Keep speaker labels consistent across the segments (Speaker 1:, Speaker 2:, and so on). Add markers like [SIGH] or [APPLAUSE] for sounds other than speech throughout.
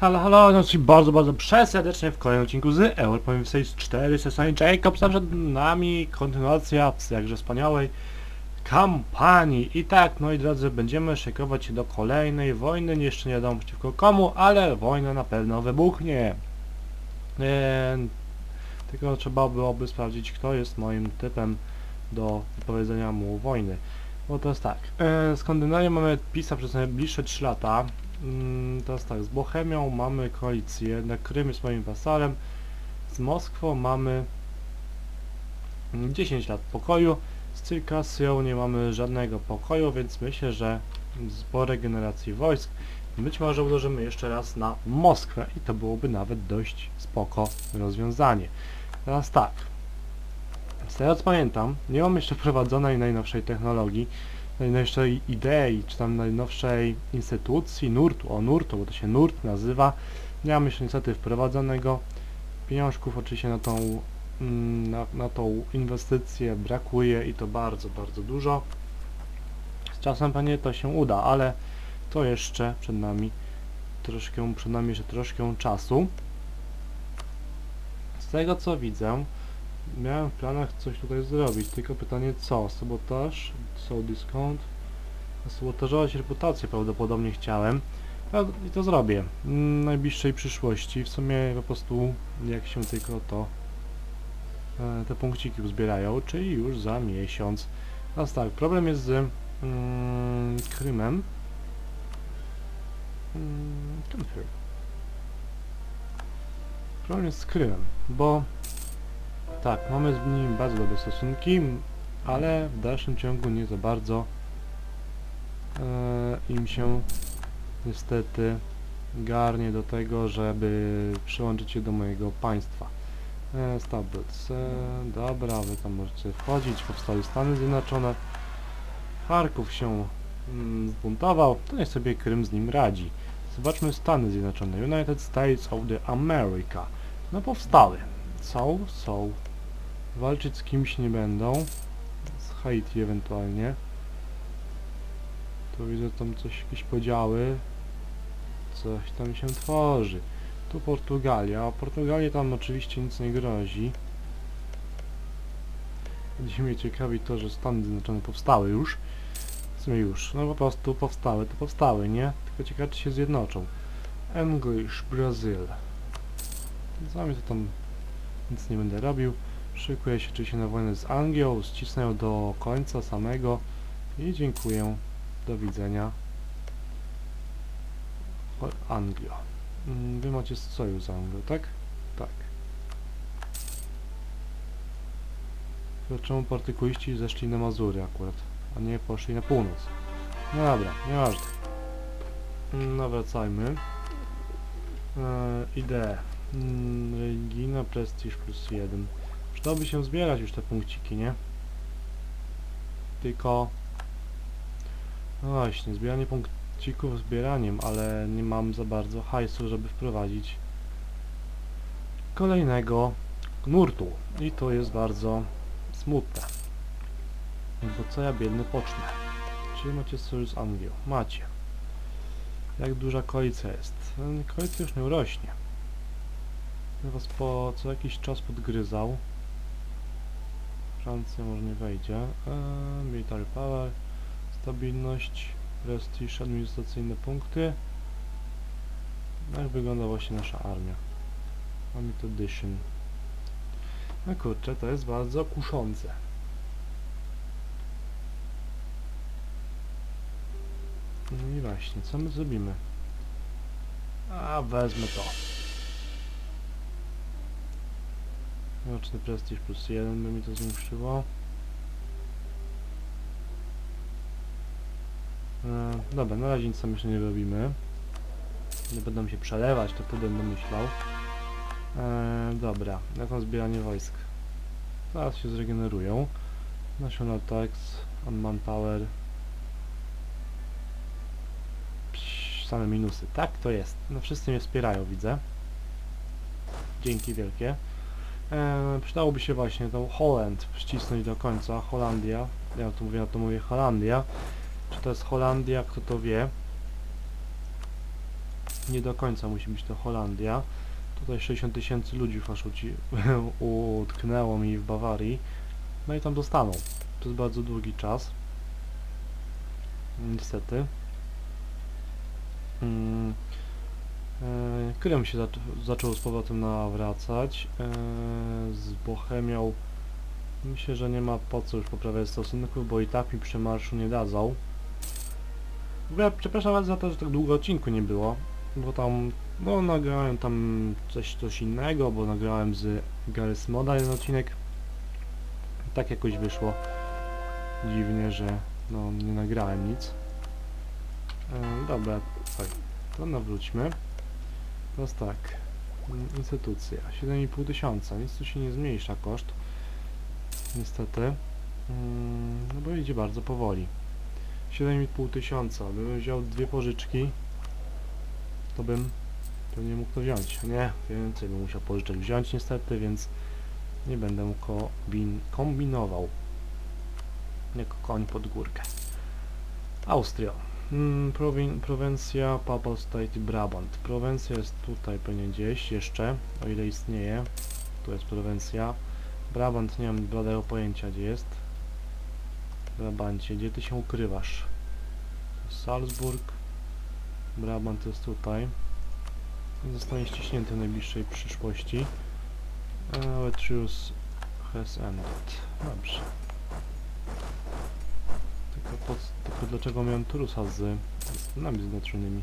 Speaker 1: Halo, halo, no czyli bardzo, bardzo przeserdecznie w kolejnym odcinku z Europowiem Sales 4 Session Jacobs, a przed nami kontynuacja z jakże wspaniałej kampanii. I tak, moi drodzy, będziemy szykować się do kolejnej wojny, jeszcze nie wiadomo przeciwko komu, ale wojna na pewno wybuchnie. Eee, tylko trzeba byłoby sprawdzić, kto jest moim typem do wypowiedzenia mu wojny. Bo to jest tak, e, Skandynawię mamy PiSa przez najbliższe 3 lata, Mm, Teraz tak, z Bohemią mamy koalicję, na Krym jest moim wasalem, z Moskwą mamy mm, 10 lat pokoju, z Cyrkasją nie mamy żadnego pokoju, więc myślę, że po regeneracji wojsk być może uderzymy jeszcze raz na Moskwę i to byłoby nawet dość spoko rozwiązanie. Teraz tak, z tego co pamiętam, nie mam jeszcze [LAUGHS] wprowadzonej najnowszej technologii, najnowszej idei, czy tam najnowszej instytucji, nurtu, o nurtu, bo to się nurt nazywa. Nie mam jeszcze niestety wprowadzonego. Pieniążków oczywiście na tą, mm, na, na tą inwestycję brakuje i to bardzo, bardzo dużo. Z czasem pewnie to się uda, ale to jeszcze przed nami troszkę, przed nami jeszcze troszkę czasu. Z tego co widzę, Miałem w planach coś tutaj zrobić, tylko pytanie co? Sabotaż? So discount? Sabotażować reputację prawdopodobnie chciałem. No i to zrobię. W najbliższej przyszłości. W sumie po prostu jak się tylko to e, te punkciki uzbierają, czyli już za miesiąc. Teraz tak, problem jest z mm, Krymem. Mm. Problem jest z Krymem, bo tak, mamy z nim bardzo dobre stosunki, ale w dalszym ciągu nie za bardzo e, im się niestety garnie do tego, żeby przyłączyć się do mojego państwa. E, Stables, e, dobra, wy tam możecie wchodzić, powstały Stany Zjednoczone. Charków się mm, zbuntował, to niech sobie Krym z nim radzi. Zobaczmy Stany Zjednoczone, United States of the America. No powstały. Są, są. Walczyć z kimś nie będą. Z Haiti ewentualnie. Tu widzę tam coś, jakieś podziały. Coś tam się tworzy. Tu Portugalia. A Portugalii tam oczywiście nic nie grozi. Będzie mnie ciekawi to, że Stany Zjednoczone powstały już. W sumie już. No po prostu powstały, to powstały, nie? Tylko ciekawe czy się zjednoczą. English, Brazil. Mnie to tam nic nie będę robił. Szykuję się oczywiście na wojnę z Anglią, ścisnę ją do końca samego i dziękuję. Do widzenia. Anglio. Mm, Wy macie sojusz z Anglią, tak? Tak. To czemu partykuliści zeszli na Mazury akurat, a nie poszli na północ? No dobra, nieważne. Mm, No wracajmy. Eee, idee. Mm, religijna prestiż plus jeden. Przydałoby się zbierać już te punkciki, nie? Tylko... No właśnie, zbieranie punkcików zbieraniem, ale nie mam za bardzo hajsu, żeby wprowadzić kolejnego nurtu. I to jest bardzo smutne. Bo co ja biedny pocznę? Czy macie sojusz Anglią? Macie. Jak duża koalicja jest? E, Koalicja już nie urośnie. Was po co jakiś czas podgryzał. Francja może nie wejdzie. Eee, military power, stabilność, prestiż, administracyjne punkty. Jak wygląda właśnie nasza armia? Mamy to edition. No kurczę, to jest bardzo kuszące. No i właśnie, co my zrobimy? A, wezmę to. Roczny prestiż plus jeden by mi to zwiększyło. E, dobra, na razie nic tam jeszcze nie robimy. Nie będą się przelewać, to będę myślał. E, dobra, jak tam zbieranie wojsk? Zaraz się zregenerują. National Tax, on Manpower. Psz, same minusy. Tak, to jest. No wszyscy mnie wspierają, widzę. Dzięki wielkie. E, przydałoby się właśnie tą Holland ścisnąć do końca, Holandia. Ja tu mówię, ja to mówię Holandia. Czy to jest Holandia, kto to wie? nie do końca musi być to Holandia. Tutaj 60 tysięcy ludzi już aż uci- utknęło mi w Bawarii. No i tam dostaną. To jest bardzo długi czas. Niestety. Mm. E, Krym się zac zaczął z powrotem nawracać. E, z Bohemią myślę, że nie ma po co już poprawiać stosunków, bo i tak mi przemarszu nie dadzą. W ogóle przepraszam was za to, że tak długo odcinku nie było, bo tam, no nagrałem tam coś, coś innego, bo nagrałem z Garys Moda jeden odcinek. Tak jakoś wyszło dziwnie, że no nie nagrałem nic. E, dobra, tak, to nawróćmy. Teraz tak, mm, instytucja, 7,5 tysiąca, nic tu się nie zmniejsza koszt. Niestety, mm, no bo idzie bardzo powoli. 7,5 tysiąca, gdybym wziął dwie pożyczki, to bym pewnie mógł to wziąć. Nie, więcej bym musiał pożyczek wziąć niestety, więc nie będę kombin kombinował. Jako koń pod górkę. Austria. Mm, prowin prowincja Papal State Brabant. Prowincja jest tutaj pewnie gdzieś jeszcze, o ile istnieje. Tu jest prowincja. Brabant nie mam bladego pojęcia gdzie jest. Brabancie, gdzie ty się ukrywasz? Salzburg. Brabant jest tutaj. Zostanie ściśnięty w najbliższej przyszłości. Our truce has ended. Dobrze. Po, tylko dlaczego miałem Turusa z Stanami Zjednoczonymi?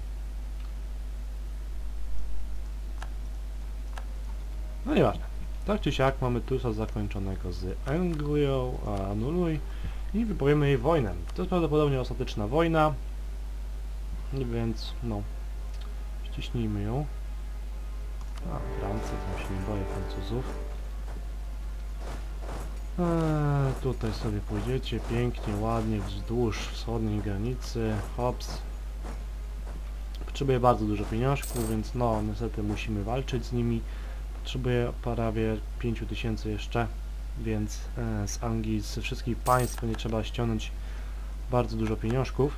Speaker 1: No nieważne. Tak czy siak mamy Turusa zakończonego z Anglią, anuluj i wypowiemy jej wojnę. To jest prawdopodobnie ostateczna wojna, więc no, ściśnijmy ją. A, Francja, tam się nie boję Francuzów. Eee, tutaj sobie pójdziecie pięknie, ładnie wzdłuż wschodniej granicy. Hops. Potrzebuję bardzo dużo pieniążków, więc no niestety musimy walczyć z nimi. Potrzebuję prawie 5000 jeszcze, więc e, z Anglii, z wszystkich państw nie trzeba ściągnąć bardzo dużo pieniążków.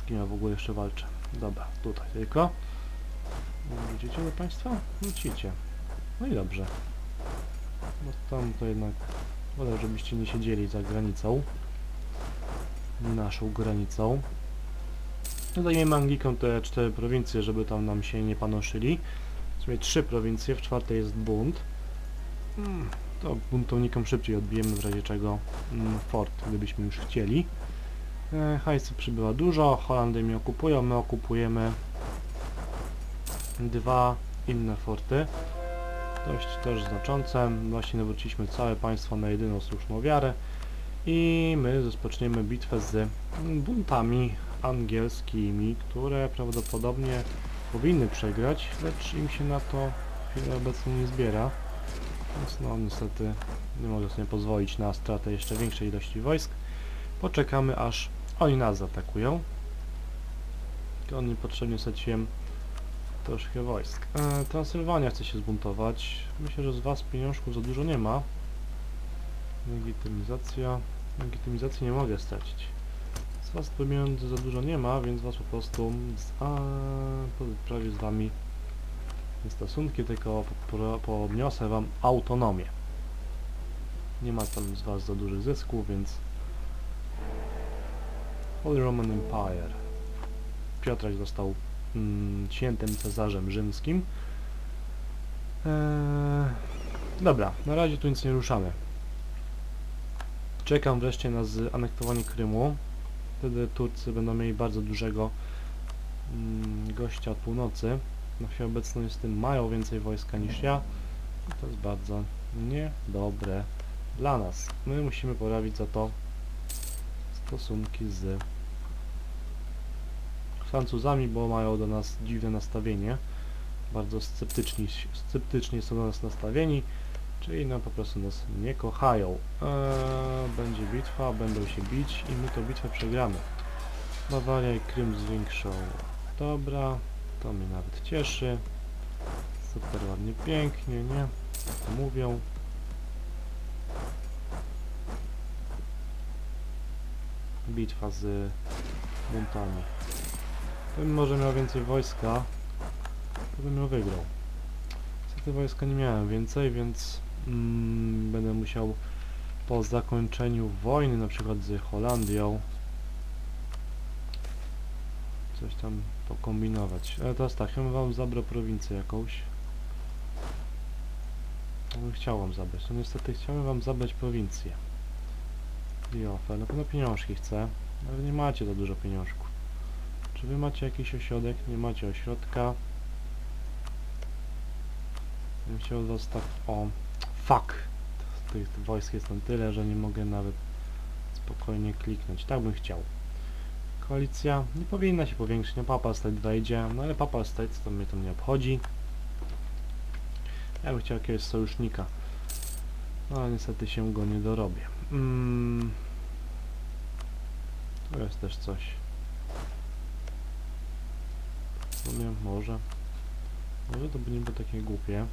Speaker 1: Z kim ja w ogóle jeszcze walczę? Dobra, tutaj tylko. Wrócicie do państwa? Wrócicie. No i dobrze. No tam to jednak wolę, żebyście nie siedzieli za granicą. Naszą granicą. No Zajmiemy Anglikom te cztery prowincje, żeby tam nam się nie panoszyli. W sumie trzy prowincje, w czwartej jest bunt. Hmm, to buntownikom szybciej odbijemy w razie czego mm, fort, gdybyśmy już chcieli. E, przybywa dużo, Holandy mi okupują, my okupujemy dwa inne forty dość też znaczące. Właśnie nawróciliśmy całe państwo na jedyną słuszną wiarę i my rozpoczniemy bitwę z buntami angielskimi, które prawdopodobnie powinny przegrać, lecz im się na to w chwili obecnej nie zbiera. Więc no niestety nie mogę sobie pozwolić na stratę jeszcze większej ilości wojsk. Poczekamy aż oni nas zaatakują. Tylko oni potrzebnie straciłem troszkę wojsk. E, Transylwania chce się zbuntować. Myślę, że z was pieniążków za dużo nie ma. Legitymizacja. Legitymizacji nie mogę stracić. Z was pieniędzy za dużo nie ma, więc was po prostu z, a, prawie z wami stosunki, tylko po- podniosę wam autonomię. Nie ma tam z was za dużych zysków, więc Holy Roman Empire. Piotrek został mm, świętym cesarzem rzymskim. Eee, dobra, na razie tu nic nie ruszamy. Czekam wreszcie na zanektowanie Krymu. Wtedy Turcy będą mieli bardzo dużego mm, gościa od północy. Na chwilę obecną jest tym mają więcej wojska niż ja. To jest bardzo niedobre dla nas. My musimy poprawić za to stosunki z Francuzami, bo mają do nas dziwne nastawienie. Bardzo sceptyczni, sceptycznie są do nas nastawieni, czyli no po prostu nas nie kochają. Eee, będzie bitwa, będą się bić i my tę bitwę przegramy. Bawaria i Krym zwiększą. Dobra, to mnie nawet cieszy. Super ładnie, pięknie, nie? Co mówią. Bitwa z buntami. Gdybym może miał więcej wojska, to bym ją wygrał. Niestety wojska nie miałem więcej, więc mm, będę musiał po zakończeniu wojny, na przykład z Holandią, coś tam pokombinować. Ale teraz tak, ja wam zabrał prowincję jakąś. Ja bym chciał wam zabrać. No niestety chciałem wam zabrać prowincję. Diofe, na pewno pieniążki chcę, ale nie macie za dużo pieniążków. Czy wy macie jakiś ośrodek? Nie macie ośrodka. Bym chciał tak... O... Fuck! Tych wojsk jest tam tyle, że nie mogę nawet spokojnie kliknąć. Tak bym chciał. Koalicja nie powinna się powiększyć, no Papa State wejdzie, no ale Papa State to mnie to nie obchodzi. Ja bym chciał jakiegoś sojusznika. No ale niestety się go nie dorobię. Mm. To jest też coś. W sumie może. Może to by nie było takie głupie.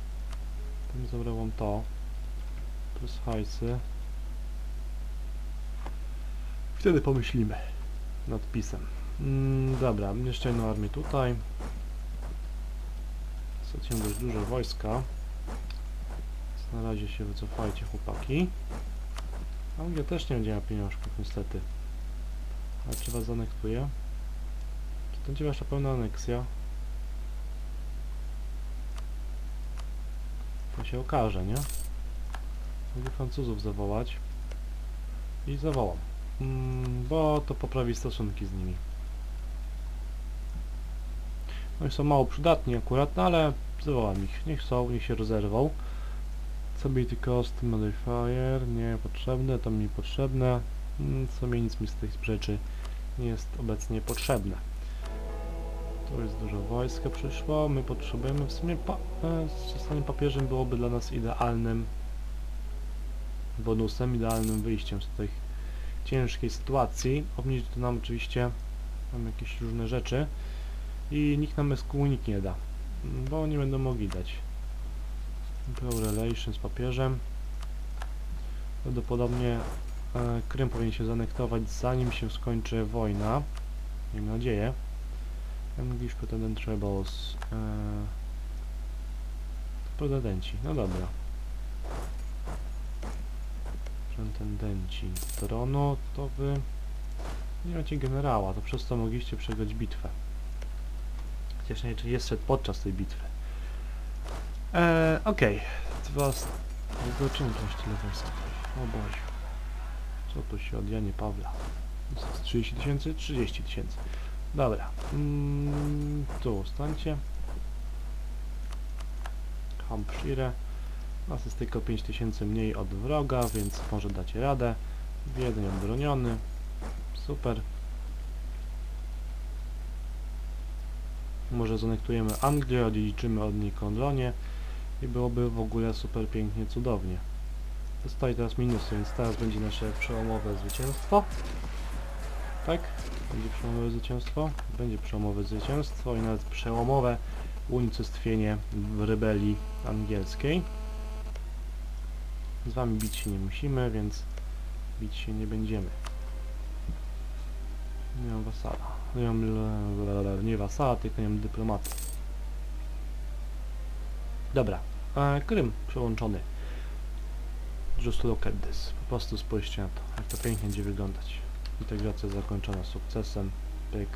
Speaker 1: Mi zabrałam to. Plus hajsy. Wtedy pomyślimy nad pisem. Mm, dobra, jeszcze jedną armię tutaj. Straciłem dość dużo wojska. Na razie się wycofajcie chłopaki. Anglia też nie będzie miała pieniążków niestety. Ale czy was zanektuje? Czy to będzie wasza pełna aneksja? Się okaże, nie? Mogę Francuzów zawołać. I zawołam. Mm, bo to poprawi stosunki z nimi. Oni są mało przydatni akurat, no ale zawołam ich. Niech są, niech się rozerwą. Stability cost modifier, nie potrzebne, to mi potrzebne. Mm, W sumie nic mi z tych rzeczy nie jest obecnie potrzebne. Tu jest dużo wojska przyszło, my potrzebujemy w sumie pa e, zostanie papieżem byłoby dla nas idealnym bonusem, idealnym wyjściem z tej ciężkiej sytuacji. Obniżyć to nam oczywiście tam jakieś różne rzeczy i nikt nam ekskomunik nie da, bo nie będą mogli dać. Pro relation z papieżem. Prawdopodobnie e, Krym powinien się zanektować zanim się skończy wojna. Miejmy nadzieję. English Pretendent Rebels. E, pretendenci, no dobra. Pretendenci tronu, to wy nie macie generała, to przez to mogliście przegrać bitwę. Chociaż nie czy jest szedł podczas tej bitwy. Eee, okej. Dwa... s- Zobaczymy, to jest tyle wojsk. O Boziu. Co tu się od Janie Pawla? Jest 30 tysięcy? 30 tysięcy. Dobra. Mm, tu stańcie. Hampshire. Nas jest tylko 5000 mniej od wroga, więc może dacie radę. Wiedeń obroniony. Super. Może zanektujemy Anglię, odziedziczymy od niej Konlonie i byłoby w ogóle super pięknie, cudownie. Zostaje teraz minusy, więc teraz będzie nasze przełomowe zwycięstwo. Tak? Będzie przełomowe zwycięstwo? Będzie przełomowe zwycięstwo i nawet przełomowe unicestwienie w rebelii angielskiej. Z wami bić się nie musimy, więc bić się nie będziemy. Nie mam wasala. Nie mam nie wasala, tylko nie mam dyplomata. Dobra. E, Krym przełączony. Just look at this. Po prostu spójrzcie na to, jak to pięknie będzie wyglądać. Integracja zakończona sukcesem. Pyk.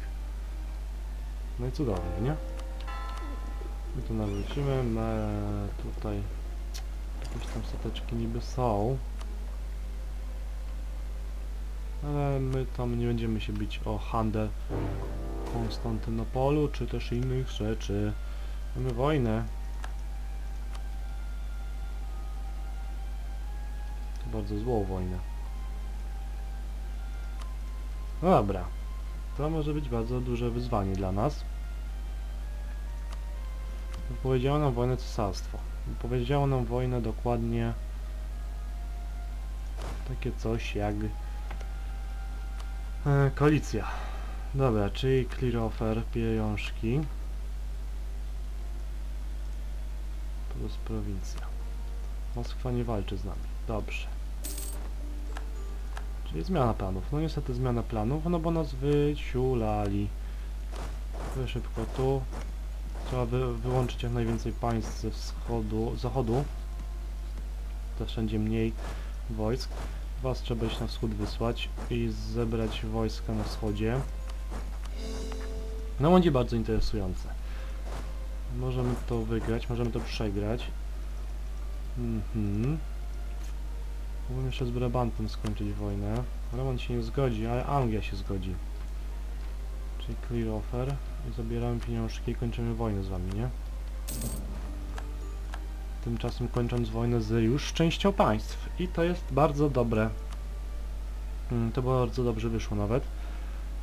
Speaker 1: No i cudownie, nie? My tu nawrócimy, my tutaj jakieś tam stateczki niby są. Ale my tam nie będziemy się bić o handel Konstantynopolu, czy też innych rzeczy. Mamy wojnę. Bardzo złą wojnę. Dobra. To może być bardzo duże wyzwanie dla nas. Powiedziało nam wojnę cesarstwo. Powiedziało nam wojnę dokładnie takie coś jak e, koalicja. Dobra, czyli clear offer, pieniążki plus prowincja. Moskwa nie walczy z nami. Dobrze. Czyli zmiana planów. No niestety zmiana planów, no bo nas wyciulali. To szybko tu. Trzeba wy, wyłączyć jak najwięcej państw ze wschodu, zachodu. To wszędzie mniej wojsk. Was trzeba iść na wschód wysłać i zebrać wojska na wschodzie. No będzie bardzo interesujące. Możemy to wygrać, możemy to przegrać. Mhm. Mógłbym jeszcze z Brabantem skończyć wojnę. Brabant się nie zgodzi, ale Anglia się zgodzi. Czyli clear offer. I zabieramy pieniążki i kończymy wojnę z wami, nie? Tymczasem kończąc wojnę z już częścią państw. I to jest bardzo dobre. Mm, To bardzo dobrze wyszło nawet.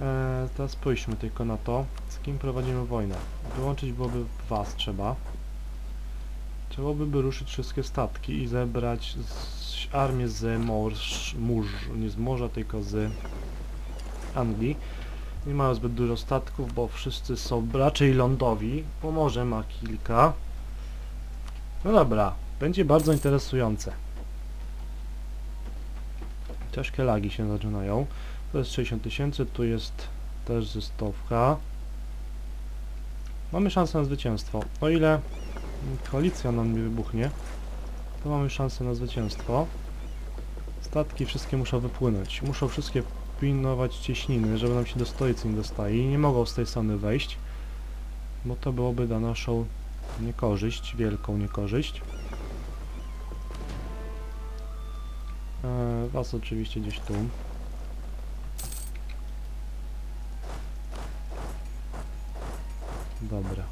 Speaker 1: Eee, teraz spójrzmy tylko na to, z kim prowadzimy wojnę. Wyłączyć byłoby was trzeba. Trzeba by ruszyć wszystkie statki i zebrać z, armię z morz, mórz, nie z morza, tylko z Anglii. Nie mają zbyt dużo statków, bo wszyscy są raczej lądowi. Pomorze ma kilka. No dobra, będzie bardzo interesujące. Ciężkie lagi się zaczynają. To jest 60 tysięcy, tu jest też ze stówka. Mamy szansę na zwycięstwo. O ile koalicja nam nie wybuchnie, to mamy szansę na zwycięstwo. Statki wszystkie muszą wypłynąć. Muszą wszystkie pilnować cieśniny, żeby nam się do nie dostali. Nie mogą z tej strony wejść, bo to byłoby dla naszą niekorzyść, wielką niekorzyść. Eee, was oczywiście gdzieś tu. Dobra,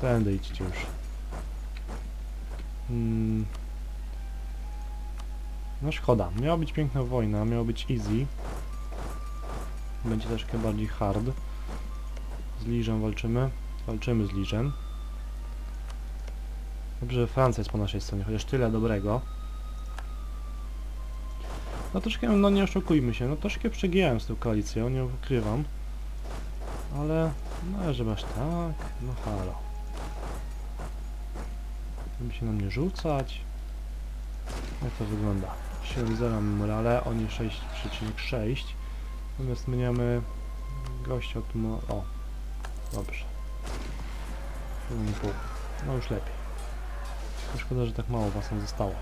Speaker 1: tędy idźcie już. Mm. No szkoda, miała być piękna wojna, miała być easy. Będzie troszkę bardziej hard. Z Liżem walczymy. Walczymy z Liżem. Dobrze, że Francja jest po naszej stronie, chociaż tyle dobrego. No troszkę, no nie oszukujmy się, no troszkę przegiąłem z tą koalicją, nie ukrywam. Ale, no żeby aż tak, no halo. Żeby się na mnie rzucać. Jak to wygląda? 7-0 morale, oni 6,6. Natomiast my nie mamy gościa od. O, dobrze. 7,5. No już lepiej. Szkoda, że tak mało was nam zostało.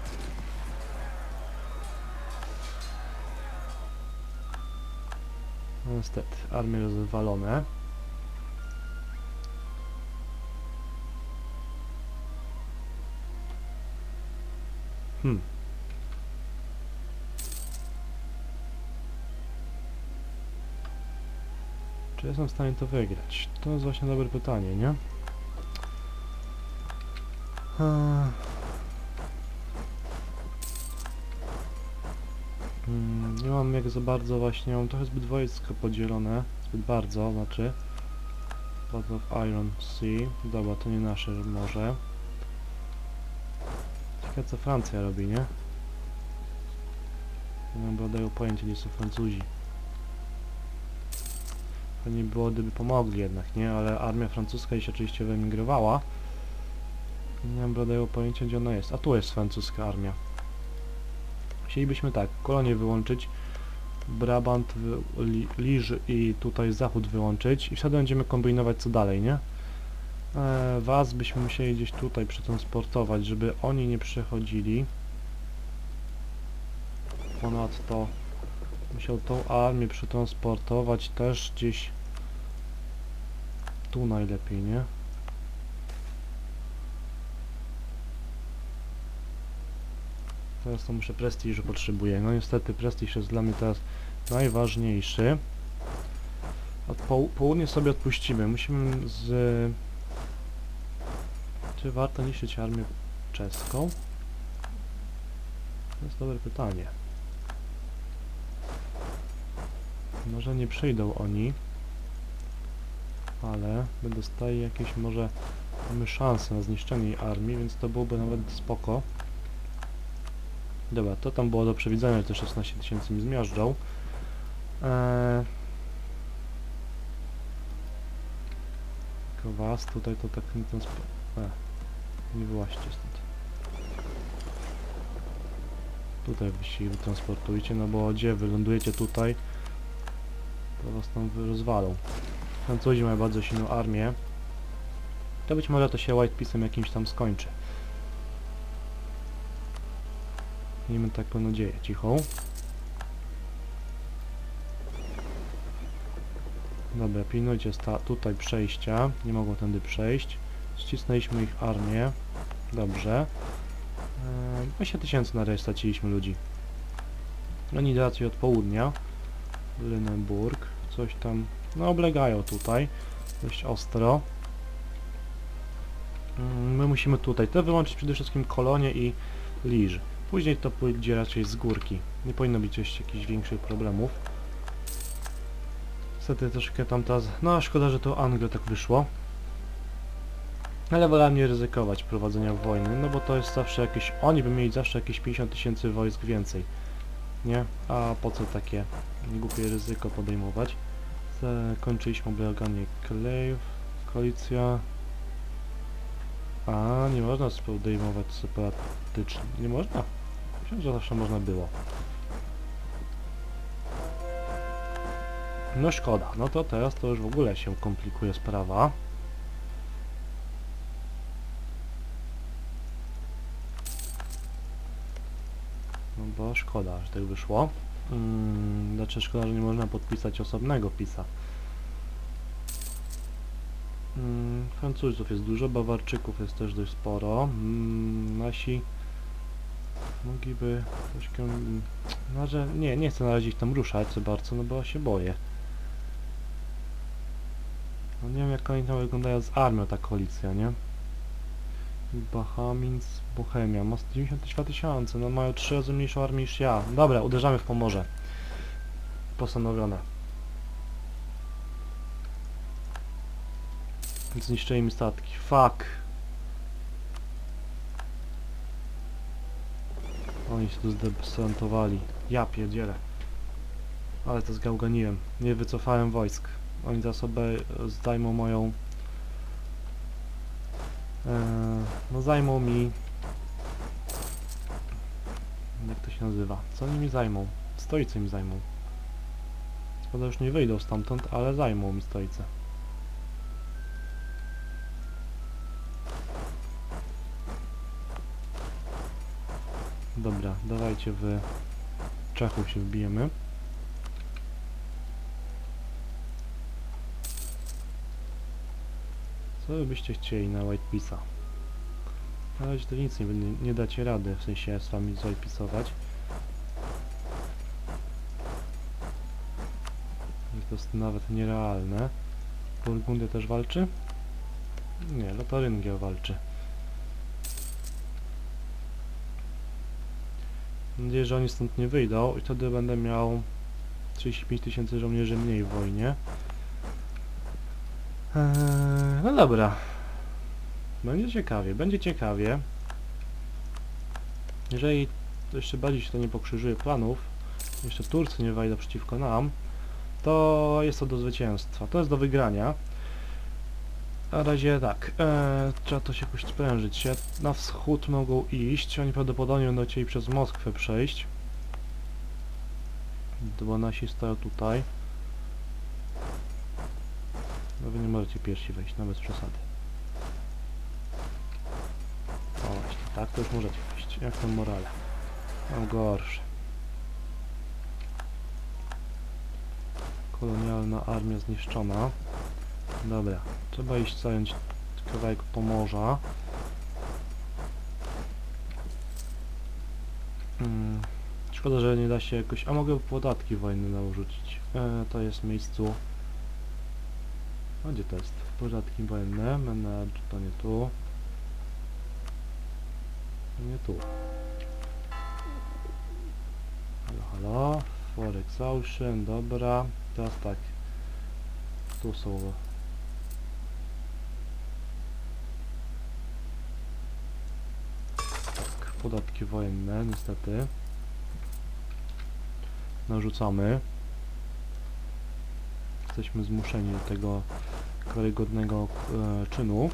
Speaker 1: No niestety, armie rozwalone. Hmm. Czy jestem w stanie to wygrać? To jest właśnie dobre pytanie, nie? Eee. Mm, Nie mam jak za bardzo właśnie, mam trochę zbyt wojsko podzielone, zbyt bardzo, znaczy. Battle of Iron Sea, dobra, to nie nasze morze. Ciekawe co Francja robi, nie? Nie mam bladego pojęcia, gdzie są Francuzi. Fajnie było, gdyby pomogli jednak, nie? Ale armia francuska już oczywiście wyemigrowała. Nie mam bladego pojęcia, gdzie ona jest. A tu jest francuska armia. Chcielibyśmy tak, kolonie wyłączyć, Brabant, Liż i tutaj zachód wyłączyć i wtedy będziemy kombinować co dalej, nie? E, was byśmy musieli gdzieś tutaj przetransportować, żeby oni nie przechodzili. Ponadto musiał tą armię przetransportować też gdzieś tu najlepiej, nie? Teraz to muszę prestiżu potrzebuję. No niestety prestiż jest dla mnie teraz najważniejszy. Od poł południe sobie odpuścimy. Musimy z... Czy warto niszczyć armię czeską? To jest dobre pytanie. Może nie przyjdą oni. Ale by dostali jakieś może... Mamy szansę na zniszczenie jej armii, więc to byłoby nawet spoko. Dobra, to tam było do przewidzenia, że te 16 tysięcy mi zmiażdżą. Eee... Was tutaj to tak nie ten spo... Nie wyłaźcie stąd. Tutaj wy się transportujcie, no bo gdzie wylądujecie tutaj, to was tam rozwalą. Francuzi mają bardzo silną armię. To być może to się White Peace'em jakimś tam skończy. Miejmy taką nadzieję, cicho. Dobra, pilnujcie tutaj przejścia. Nie mogą tędy przejść. Ścisnęliśmy ich armię. Dobrze. Eee, 20 tysięcy na razie straciliśmy ludzi. Oni raczej od południa. Lynenburg. Coś tam... No oblegają tutaj. Dość ostro. Mm, My musimy tutaj to wyłączyć przede wszystkim kolonie i liż. Później to pójdzie raczej z górki. Nie powinno być jeszcze jakichś większych problemów. Niestety troszkę tam teraz... No szkoda, że to Angle tak wyszło. Ale wolałem nie ryzykować prowadzenia wojny, no bo to jest zawsze jakieś... Oni by mieli zawsze jakieś 50 tysięcy wojsk więcej. Nie? A po co takie głupie ryzyko podejmować? Zakończyliśmy obleganie Klejw, koalicja... A, nie można podejmować separatycznie. Nie można? Myślałem, że zawsze można było. No szkoda, no to teraz to już w ogóle się komplikuje sprawa. Bo szkoda, że tak wyszło. Mm, znaczy szkoda, że nie można podpisać osobnego pisa. Mm, Francuzów jest dużo, Bawarczyków jest też dość sporo. Mm, nasi mogliby troszkę... No, że nie, nie chcę na razie ich tam ruszać za bardzo, no bo się boję. No nie wiem jak oni tam wyglądają z armią ta koalicja, nie? Bahamins, Bohemia, ma 92 tysiące, no mają trzy razy mniejszą armię niż ja. Dobra, uderzamy w Pomorze. Postanowione. Zniszczyli mi statki. Fuck. Oni się tu zdesantowali. Ja pierdzielę. Ale to zgałganiłem. Nie wycofałem wojsk. Oni za sobie zdajmą moją... Eee, no zajmą mi... Jak to się nazywa? Co oni mi zajmą? Stoice mi zajmą. Szkoda już nie wyjdą stamtąd, ale zajmą mi stoice. Dobra, dawajcie wy Czechów się wbijemy. Co byście chcieli na White Pisa? Na razie to nic nie, nie, dacie rady, w sensie z wami zajpisować. To jest nawet nierealne. Burgundia też walczy? Nie, Lotaryngia walczy. Mam nadzieję, że oni stąd nie wyjdą i wtedy będę miał 35 tysięcy żołnierzy mniej w wojnie. Eee, no dobra. Będzie ciekawie, będzie ciekawie. Jeżeli jeszcze bardziej się to nie pokrzyżuje planów, jeszcze Turcy nie wejdą przeciwko nam, to jest to do zwycięstwa. To jest do wygrania. Na razie tak, e, trzeba to się jakoś sprężyć. Na wschód mogą iść, oni prawdopodobnie będą chcieli przez Moskwę przejść. Bo nasi stoją tutaj. No wy nie możecie pierwsi wejść, no bez przesady. O właśnie, tak to już możecie wejść. Jak tam morale? Mam gorsze. Kolonialna armia zniszczona. Dobra, trzeba iść zająć kawałek Pomorza. Mm, szkoda, że nie da się jakoś... A mogę podatki wojenne narzucić. E, to jest miejscu... A gdzie to jest? Podatki wojenne, menadż, to nie tu. Nie tu. Halo, halo. Forex Auction, dobra. Teraz tak. Tu są Tak, podatki wojenne, niestety. Narzucamy. Jesteśmy zmuszeni do tego karygodnego e, czynu.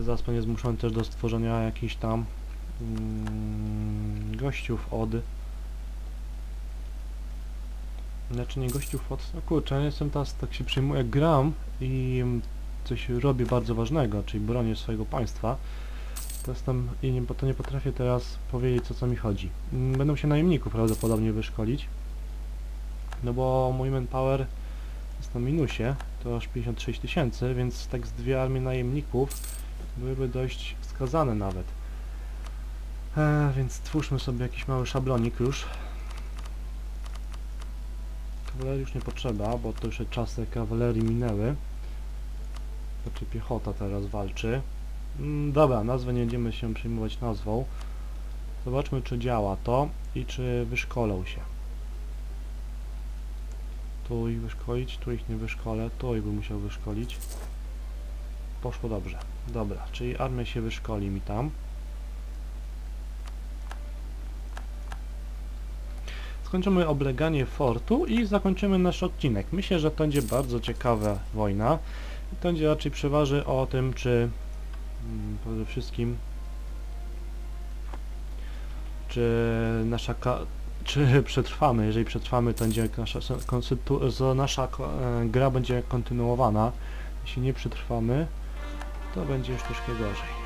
Speaker 1: zaraz pewnie zmuszony też do stworzenia jakichś tam mm, gościów od... Znaczy nie gościów od... No kurczę, ja jestem teraz, tak się przyjmuję, gram i coś robię bardzo ważnego, czyli bronię swojego państwa, jestem i nie, bo to nie potrafię teraz powiedzieć o co mi chodzi. Mm, Będę się najemników prawdopodobnie wyszkolić, no bo mój manpower jest na minusie, to aż 56 tysięcy, więc tak z dwie armie najemników byłyby dość wskazane nawet. E, więc stwórzmy sobie jakiś mały szablonik już. Kawalerii już nie potrzeba, bo to już czasy kawalerii minęły. Znaczy piechota teraz walczy. Mm, dobra, nazwę nie będziemy się przejmować nazwą. Zobaczmy czy działa to i czy wyszkolą się. Tu ich wyszkolić, tu ich nie wyszkolę, tu ich bym musiał wyszkolić. Poszło dobrze. Dobra, czyli armia się wyszkoli mi tam. Skończymy obleganie fortu i zakończymy nasz odcinek. Myślę, że to będzie bardzo ciekawa wojna. To będzie raczej przeważy o tym, czy przede wszystkim czy nasza czy [LAUGHS] przetrwamy. Jeżeli przetrwamy, to będzie nasza, nasza e, gra będzie kontynuowana. Jeśli nie przetrwamy, to będzie już troszkę gorzej.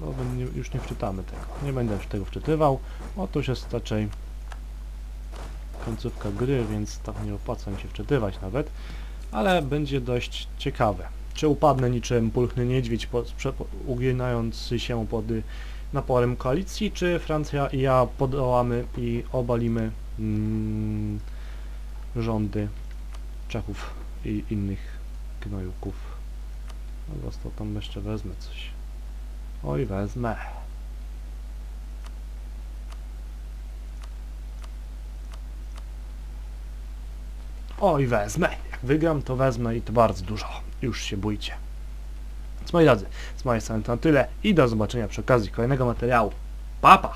Speaker 1: To już nie wczytamy tego. Nie będę już tego wczytywał. Otóż jest raczej końcówka gry, więc tak nie opłaca mi się wczytywać nawet. Ale będzie dość ciekawe. Czy upadnę niczym pulchny niedźwiedź, po, sprze- po- uginając się pod naporem koalicji, czy Francja i ja podołamy i obalimy mm, rządy Czechów i innych gnojuków. No to tam jeszcze wezmę coś. Oj, wezmę. Oj, wezmę. Jak wygram, to wezmę i to bardzo dużo. Już się bójcie. Więc moi drodzy, z mojej strony to na tyle i do zobaczenia przy okazji kolejnego materiału. Papa! Pa.